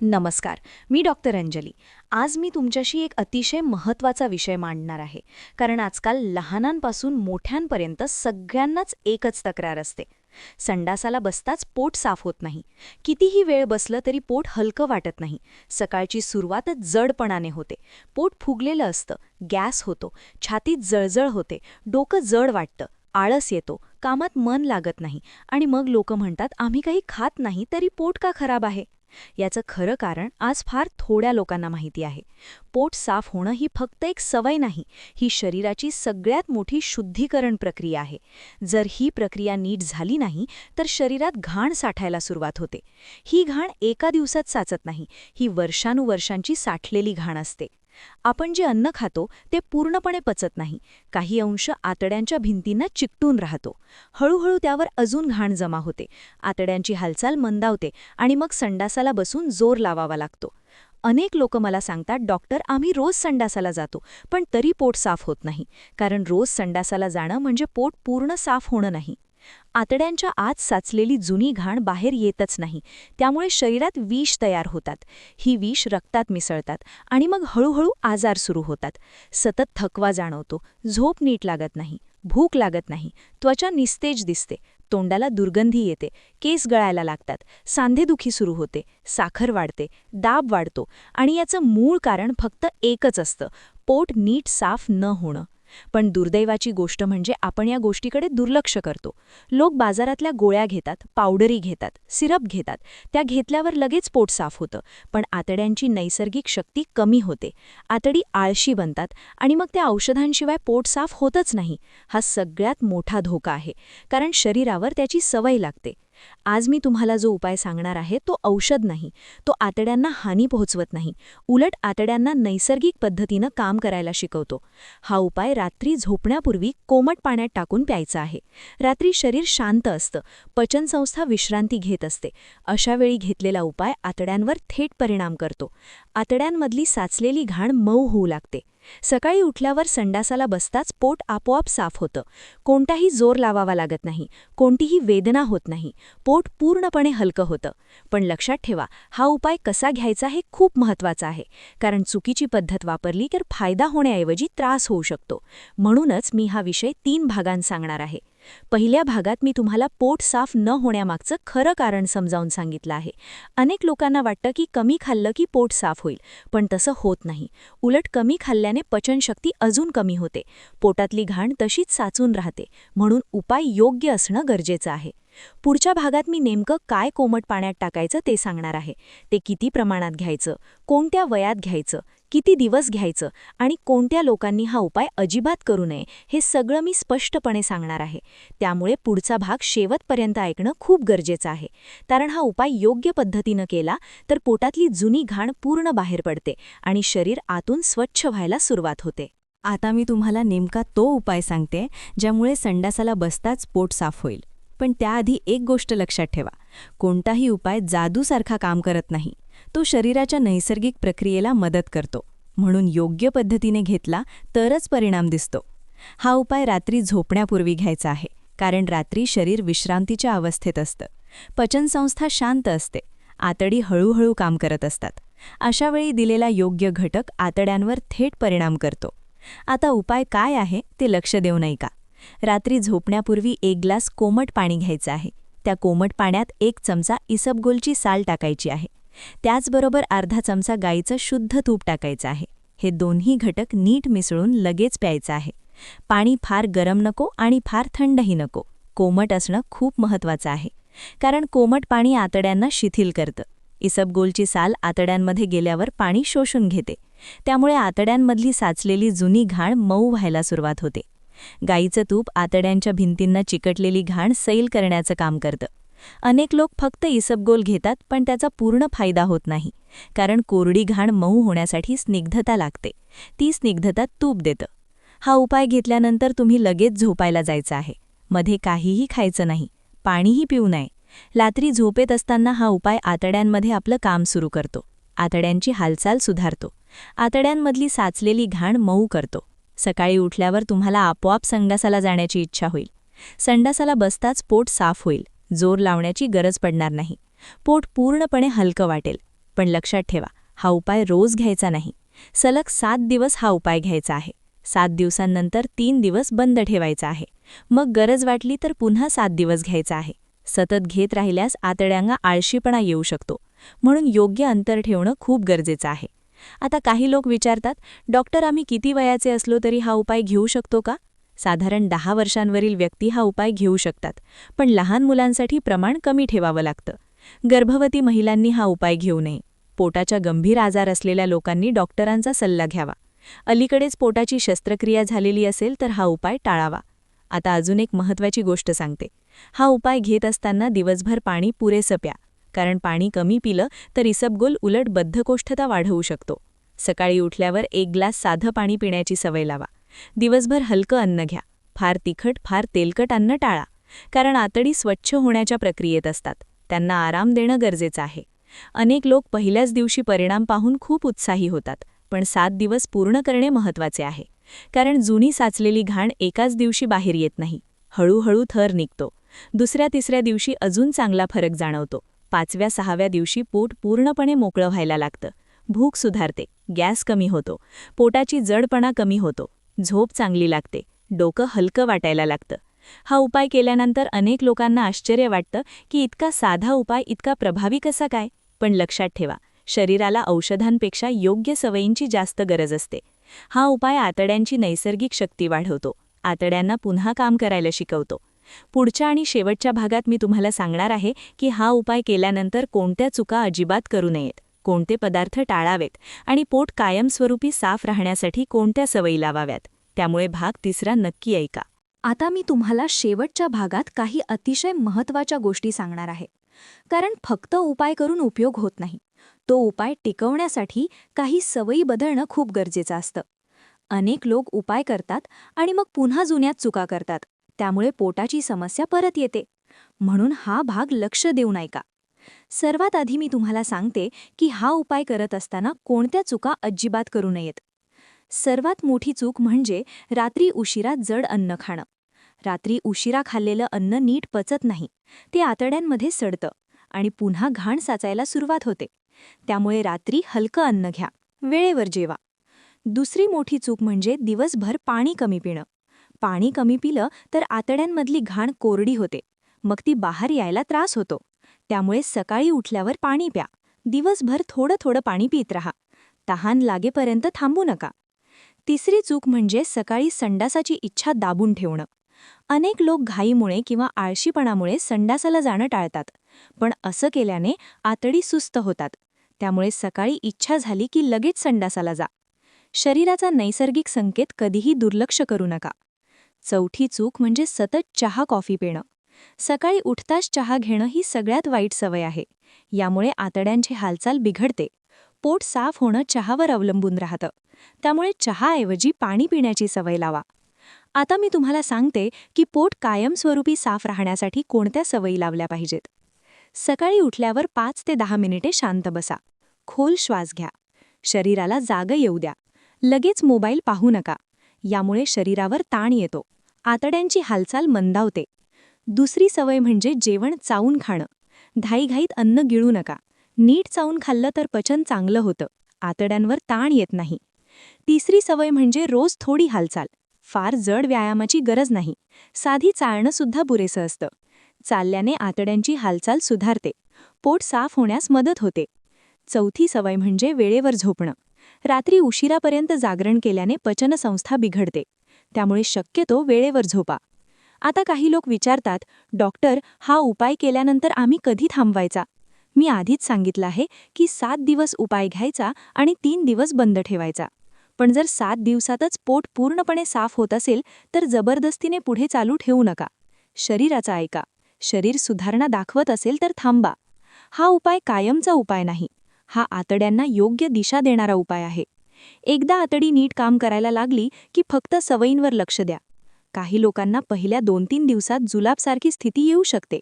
नमस्कार मी डॉक्टर अंजली आज मी तुमच्याशी एक अतिशय महत्त्वाचा विषय मांडणार आहे कारण आजकाल लहानांपासून मोठ्यांपर्यंत सगळ्यांनाच एकच तक्रार असते. संडासाला बसताच पोट साफ होत नाही. कितीही वेळ बसलं तरी पोट हलकं वाटत नाही. सकाळची सुरुवातच जडपणाने होते. पोट फुगलेलं असतं गॅस होतो छातीत जळजळ होते डोकं जड वाटतं आळस येतो कामात मन लागत नाही आणि मग लोक म्हणतात आम्ही काही खात नाही तरी पोट का खराब आहे? याचं खरं कारण आज फार थोड्या लोकांना माहिती आहे. पोट साफ होणं ही फक्त एक सवय नाही ही शरीराची सगळ्यात मोठी शुद्धीकरण प्रक्रिया आहे. जर ही प्रक्रिया नीट झाली नाही तर शरीरात घाण साठायला सुरुवात होते. ही घाण एका दिवसात साचत नाही ही वर्षानुवर्षांची साठलेली घाण असते. आपण जे अन्न खातो ते पूर्णपणे पचत नाही. काही अंश आतड्यांच्या भिंतींना चिकटून राहतो. हळूहळू त्यावर अजून घाण जमा होते. आतड्यांची हालचाल मंदावते आणि मग संडासाला बसून जोर लावावा लागतो. अनेक लोक मला सांगतात डॉक्टर आम्ही रोज संडासाला जातो पण तरी पोट साफ होत नाही. कारण रोज संडासाला जाणं म्हणजे पोट पूर्ण साफ होणं नाही. आतड्यांच्या आत साचलेली जुनी घाण बाहेर येतच नाही. त्यामुळे शरीरात विष तयार होतात. ही विष रक्तात मिसळतात आणि मग हळूहळू आजार सुरू होतात. सतत थकवा जाणवतो. झोप नीट लागत नाही. भूक लागत नाही. त्वचा निस्तेज दिसते. तोंडाला दुर्गंधी येते. केस गळायला लागतात. सांधेदुखी सुरू होते. साखर वाढते. दाब वाढतो. आणि याचं मूळ कारण फक्त एकच असतं. पोट नीट साफ न होणं. पण दुर्दैवाची गोष्ट म्हणजे आपण या गोष्टीकडे दुर्लक्ष करतो. लोक बाजारातल्या गोळ्या घेतात पावडरी घेतात सिरप घेतात. त्या घेतल्यावर लगेच पोट साफ होतं. पण आतड्यांची नैसर्गिक शक्ती कमी होते. आतडी आळशी बनतात आणि मग त्या औषधांशिवाय पोट साफ होतच नाही. हा सगळ्यात मोठा धोका आहे. कारण शरीरावर त्याची सवय लागते. आज मी तुम्हाला जो उपाय सांगणार आहे तो औषध नाही. तो आतड्यांना हानी पोहोचवत नाही. उलट आतड्यांना नैसर्गिक पद्धतीनं काम करायला शिकवतो. हा उपाय रात्री झोपण्यापूर्वी कोमट पाण्यात टाकून प्यायचा आहे. रात्री शरीर शांत असतं. पचनसंस्था विश्रांती घेत असते. अशावेळी घेतलेला उपाय आतड्यांवर थेट परिणाम करतो. आतड्यांमधली साचलेली घाण मऊ होऊ लागते. सकाळी उठल्यावर संडासाला बसताच पोट आपोआप साफ होतं. कोणताही जोर लावावा लागत नाही. कोणतीही वेदना होत नाही. पोट पूर्णपणे हलकं होतं. पण लक्षात ठेवा हा उपाय कसा घ्यायचा हे खूप महत्त्वाचा आहे. कारण चुकीची पद्धत वापरली तर फायदा होण्याऐवजी त्रास होऊ शकतो. म्हणूनच मी हा विषय तीन भागांत सांगणार आहे. पहिल्या भागात मी तुम्हाला पोट साफ न होण्यामागचं खरं कारण समजावून सांगितलं आहे. अनेक लोकांना वाटतं की कमी खाल्लं की पोट साफ होईल पण तसं होत नाही. उलट कमी खाल्ल्याने पचनशक्ती अजून कमी होते. पोटातली घाण तशीच साचून राहते म्हणून उपाय योग्य असणं गरजेचं आहे. पुढच्या भागात मी नेमकं काय कोमट पाण्यात टाकायचं ते सांगणार आहे. ते किती प्रमाणात घ्यायचं? कोणत्या वयात घ्यायचं? किती दिवस घ्यायचं आणि कोणत्या लोकांनी हा उपाय अजिबात करू नये हे सगळं मी स्पष्टपणे सांगणार आहे. त्यामुळे पुढचा भाग शेवटपर्यंत ऐकणं खूप गरजेचं आहे. कारण हा उपाय योग्य पद्धतीनं केला तर पोटातली जुनी घाण पूर्ण बाहेर पडते आणि शरीर आतून स्वच्छ व्हायला सुरुवात होते. आता मी तुम्हाला नेमका तो उपाय सांगते ज्यामुळे संडासाला बसताच पोट साफ होईल. पण त्याआधी एक गोष्ट लक्षात ठेवा. कोणताही उपाय जादूसारखा काम करत नाही. तो शरीराच्या नैसर्गिक प्रक्रियेला मदत करतो. म्हणून योग्य पद्धतीने घेतला तरच परिणाम दिसतो. हा उपाय रात्री झोपण्यापूर्वी घ्यायचा आहे कारण रात्री शरीर विश्रांतीच्या अवस्थेत असतं. पचनसंस्था शांत असते. आतडी हळूहळू काम करत असतात. अशावेळी दिलेला योग्य घटक आतड्यांवर थेट परिणाम करतो. आता उपाय काय आहे ते लक्ष देऊ नये का रात्री झोपण्यापूर्वी एक ग्लास कोमट पाणी घ्यायचं आहे. त्या कोमट पाण्यात एक चमचा इसबगोलची साल टाकायची आहे. त्याचबरोबर अर्धा चमचा गाईचं शुद्ध तूप टाकायचं आहे. हे दोन्ही घटक नीट मिसळून लगेच प्यायचं आहे. पाणी फार गरम नको आणि फार थंडही नको. कोमट असणं खूप महत्त्वाचं आहे. कारण कोमट पाणी आतड्यांना शिथिल करतं. इसबगोलची साल आतड्यांमध्ये गेल्यावर पाणी शोषून घेते. त्यामुळे आतड्यांमधली साचलेली जुनी घाण मऊ व्हायला सुरुवात होते. गाईचं तूप आतड्यांच्या भिंतींना चिकटलेली घाण सैल करण्याचं काम करतं. अनेक लोक फक्त इसबगोल घेतात पण त्याचा पूर्ण फायदा होत नाही. कारण कोरडी घाण मऊ होण्यासाठी स्निग्धता लागते. ती स्निग्धता तूप देतं. हा उपाय घेतल्यानंतर तुम्ही लगेच झोपायला जायचं आहे. मध्ये काहीही खायचं नाही. पाणीही पिऊ नये. रात्री झोपेत असताना हा उपाय आतड्यांमध्ये आपलं काम सुरू करतो. आतड्यांची हालचाल सुधारतो. आतड्यांमधली साचलेली घाण मऊ करतो. सकाळी उठल्यावर तुम्हाला आपोआप संडासाला जाण्याची इच्छा होईल. संडासाला बसताच पोट साफ होईल. जोर लावण्याची गरज पडणार नाही. पोट पूर्णपणे हलकं वाटेल. पण लक्षात ठेवा हा उपाय रोज घ्यायचा नाही. सलग सात दिवस हा उपाय घ्यायचा आहे. सात दिवसांनंतर तीन दिवस बंद ठेवायचा आहे. मग गरज वाटली तर पुन्हा सात दिवस घ्यायचा आहे. सतत घेत राहिल्यास आतड्यांना आळशीपणा येऊ शकतो. म्हणून योग्य अंतर ठेवणं खूप गरजेचं आहे. आता काही लोक विचारतात डॉक्टर आम्ही किती वयाचे असलो तरी हा उपाय घेऊ शकतो का? साधारण दहा वर्षांवरील व्यक्ती हा उपाय घेऊ शकतात पण लहान मुलांसाठी प्रमाण कमी ठेवावं लागतं. गर्भवती महिलांनी हा उपाय घेऊ नये. पोटाच्या गंभीर आजार असलेल्या लोकांनी डॉक्टरांचा सल्ला घ्यावा. अलीकडेच पोटाची शस्त्रक्रिया झालेली असेल तर हा उपाय टाळावा. आता अजून एक महत्त्वाची गोष्ट सांगते. हा उपाय घेत असताना दिवसभर पाणी पुरेसं प्या. कारण पाणी कमी पिलं तर इसबगोल उलट बद्धकोष्ठता वाढवू शकतो. सकाळी उठल्यावर एक ग्लास साधं पाणी पिण्याची सवय लावा. दिवसभर हलकं अन्न घ्या. फार तिखट फार तेलकट अन्न टाळा. कारण आतडी स्वच्छ होण्याच्या प्रक्रियेत असतात. त्यांना आराम देणं गरजेचं आहे. अनेक लोक पहिल्याच दिवशी परिणाम पाहून खूप उत्साही होतात पण सात दिवस पूर्ण करणे महत्त्वाचे आहे. कारण जुनी साचलेली घाण एकाच दिवशी बाहेर येत नाही. हळूहळू थर निघतो. दुसऱ्या तिसऱ्या दिवशी अजून चांगला फरक जाणवतो. पाचव्या सहाव्या दिवशी पोट पूर्णपणे मोकळं व्हायला लागतं. भूक सुधारते. गॅस कमी होतो. पोटाची जडपणा कमी होतो. झोप चांगली लागते. डोकं हलकं वाटायला लागतं. हा उपाय केल्यानंतर अनेक लोकांना आश्चर्य वाटतं की इतका साधा उपाय इतका प्रभावी कसा काय? पण लक्षात ठेवा शरीराला औषधांपेक्षा योग्य सवयींची जास्त गरज असते. हा उपाय आतड्यांची नैसर्गिक शक्ती वाढवतो. आतड्यांना पुन्हा काम करायला शिकवतो. पुढच्या आणि शेवटच्या भागात मी तुम्हाला सांगणार आहे की हा उपाय केल्यानंतर कोणत्या चुका अजिबात करू नयेत. कोणते पदार्थ टाळावेत आणि पोट कायमस्वरूपी साफ राहण्यासाठी कोणत्या सवयी लावाव्यात? त्यामुळे भाग तिसरा नक्की ऐका. आता मी तुम्हाला शेवटच्या भागात काही अतिशय महत्त्वाच्या गोष्टी सांगणार आहे. कारण फक्त उपाय करून उपयोग होत नाही. तो उपाय टिकवण्यासाठी काही सवयी बदलणं खूप गरजेचं असतं. अनेक लोक उपाय करतात आणि मग पुन्हा जुन्यात चुका करतात. त्यामुळे पोटाची समस्या परत येते. म्हणून हा भाग लक्ष देऊन ऐका. सर्वात आधी मी तुम्हाला सांगते की हा उपाय करत असताना कोणत्या चुका अजिबात करू नयेत. सर्वात मोठी चूक म्हणजे रात्री उशिरा जड अन्न खाणं. रात्री उशिरा खाल्लेलं अन्न नीट पचत नाही. ते आतड्यांमध्ये सडतं आणि पुन्हा घाण साचायला सुरुवात होते. त्यामुळे रात्री हलकं अन्न घ्या. वेळेवर जेवा. दुसरी मोठी चूक म्हणजे दिवसभर पाणी कमी पिणं. पाणी कमी पिलं तर आतड्यांमधली घाण कोरडी होते. मग ती बाहेर यायला त्रास होतो. त्यामुळे सकाळी उठल्यावर पाणी प्या. दिवसभर थोडं थोडं पाणी पित राहा. तहान लागेपर्यंत थांबू नका. तिसरी चूक म्हणजे सकाळी संडासाची इच्छा दाबून ठेवणं. अनेक लोक घाईमुळे किंवा आळशीपणामुळे संडासाला जाणं टाळतात. पण असं केल्याने आतडी सुस्त होतात. त्यामुळे सकाळी इच्छा झाली की लगेच संडासाला जा. शरीराचा नैसर्गिक संकेत कधीही दुर्लक्ष करू नका. चौथी चूक म्हणजे सतत चहा कॉफी पिणं. सकाळी उठताच चहा घेणं ही सगळ्यात वाईट सवय आहे. यामुळे आतड्यांची हालचाल बिघडते. पोट साफ होणं चहावर अवलंबून राहतं. त्यामुळे चहाऐवजी पाणी पिण्याची सवय लावा. आता मी तुम्हाला सांगते की पोट कायमस्वरूपी साफ राहण्यासाठी कोणत्या सवयी लावल्या पाहिजेत. सकाळी उठल्यावर पाच ते दहा मिनिटे शांत बसा. खोल श्वास घ्या. शरीराला जाग येऊ द्या. लगेच मोबाईल पाहू नका. यामुळे शरीरावर ताण येतो. आतड्यांची हालचाल मंदावते. दुसरी सवय म्हणजे जेवण चावून खाणं. घाईघाईत अन्न गिळू नका. नीट चावून खाल्लं तर पचन चांगलं होतं. आतड्यांवर ताण येत नाही. तिसरी सवय म्हणजे रोज थोडी हालचाल. फार जड व्यायामाची गरज नाही. साधी चालणं सुद्धा पुरेसं असतं. चालल्याने आतड्यांची हालचाल सुधारते. पोट साफ होण्यास मदत होते. चौथी सवय म्हणजे वेळेवर झोपणं. रात्री उशिरापर्यंत जागरण केल्याने पचनसंस्था बिघडते. त्यामुळे शक्यतो वेळेवर झोपा. आता काही लोक विचारतात डॉक्टर हा उपाय केल्यानंतर आम्ही कधी थांबवायचा? मी आधीच सांगितलं आहे की सात दिवस उपाय घ्यायचा आणि तीन दिवस बंद ठेवायचा. पण जर सात दिवसातच पोट पूर्णपणे साफ होत असेल तर जबरदस्तीने पुढे चालू ठेवू नका. शरीराचा ऐका. शरीर सुधारणा दाखवत असेल तर थांबा. हा उपाय कायमचा उपाय नाही. हा आतड्यांना योग्य दिशा देणारा उपाय आहे. एकदा आतडी नीट काम करायला लागली की फक्त सवयींवर लक्ष द्या. काही लोकांना पहिल्या दोन तीन दिवसात जुलाबसारखी स्थिती येऊ शकते.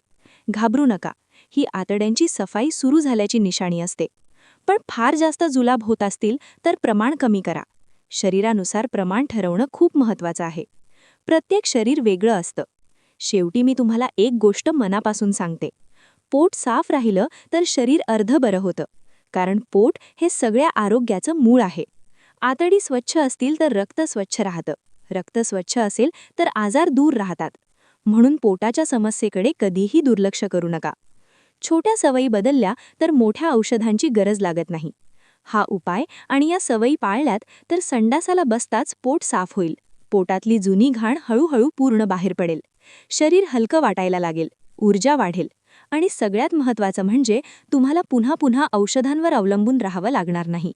घाबरू नका. ही आतड्यांची सफाई सुरू झाल्याची निशाणी असते. पण फार जास्त जुलाब होत असतील तर प्रमाण कमी करा. शरीरानुसार प्रमाण ठरवणं खूप महत्वाचं आहे. प्रत्येक शरीर वेगळं असतं. शेवटी मी तुम्हाला एक गोष्ट मनापासून सांगते. पोट साफ राहिलं तर शरीर अर्ध बरं होतं. कारण पोट हे सगळ्या आरोग्याचं मूळ आहे. आतडी स्वच्छ असतील तर रक्त स्वच्छ राहतं. रक्त स्वच्छ असेल तर आजार दूर राहतात. म्हणून पोटाच्या समस्येकडे कधीही दुर्लक्ष करू नका. छोट्या सवयी बदलल्या तर मोठ्या औषधांची गरज लागत नाही. हा उपाय आणि या सवयी पाळल्यात तर संडासाला बसताच पोट साफ होईल. पोटातली जुनी घाण हळूहळू पूर्ण बाहेर पडेल. शरीर हलकं वाटायला लागेल. ऊर्जा वाढेल. आणि सगळ्यात महत्त्वाचं म्हणजे तुम्हाला पुन्हा पुन्हा औषधांवर अवलंबून राहावं लागणार नाही.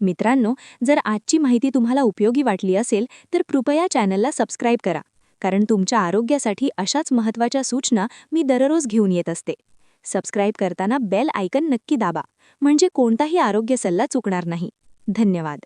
मित्रांनो जर आजची माहिती तुम्हाला उपयोगी वाटली असेल तर कृपया चॅनलला सबस्क्राईब करा. कारण तुमच्या आरोग्यासाठी अशाच महत्त्वाच्या सूचना मी दररोज घेऊन येत असते. सबस्क्राईब करताना बेल आयकन नक्की दाबा म्हणजे कोणताही आरोग्य सल्ला चुकणार नाही. धन्यवाद.